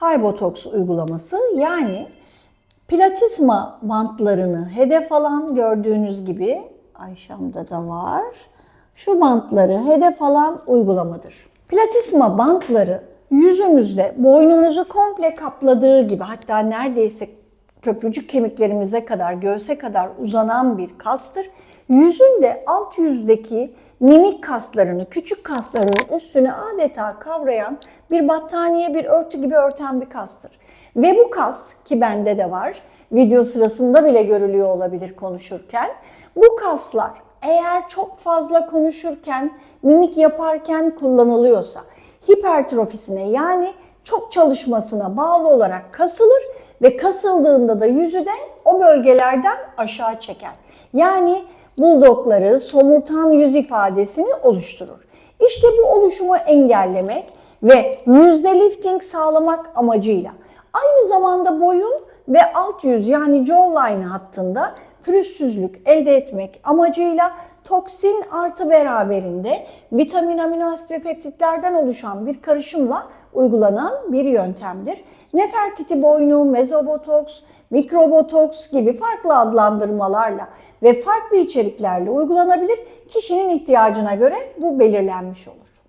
high botox uygulaması yani Platizma bantlarını hedef alan gördüğünüz gibi Ayşam'da da var. Şu bantları hedef alan uygulamadır. Platizma bantları yüzümüzde boynumuzu komple kapladığı gibi hatta neredeyse köprücük kemiklerimize kadar, göğse kadar uzanan bir kastır. Yüzün de alt yüzdeki mimik kaslarını, küçük kasların üstünü adeta kavrayan bir battaniye, bir örtü gibi örten bir kastır. Ve bu kas ki bende de var, video sırasında bile görülüyor olabilir konuşurken. Bu kaslar eğer çok fazla konuşurken, mimik yaparken kullanılıyorsa hipertrofisine yani çok çalışmasına bağlı olarak kasılır ve kasıldığında da yüzü de o bölgelerden aşağı çeker. Yani buldokları, somurtan yüz ifadesini oluşturur. İşte bu oluşumu engellemek ve yüzde lifting sağlamak amacıyla aynı zamanda boyun ve alt yüz yani jawline hattında pürüzsüzlük elde etmek amacıyla toksin artı beraberinde vitamin, amino asit ve peptitlerden oluşan bir karışımla uygulanan bir yöntemdir. Nefertiti boynu, mezobotoks, mikrobotoks gibi farklı adlandırmalarla ve farklı içeriklerle uygulanabilir. Kişinin ihtiyacına göre bu belirlenmiş olur.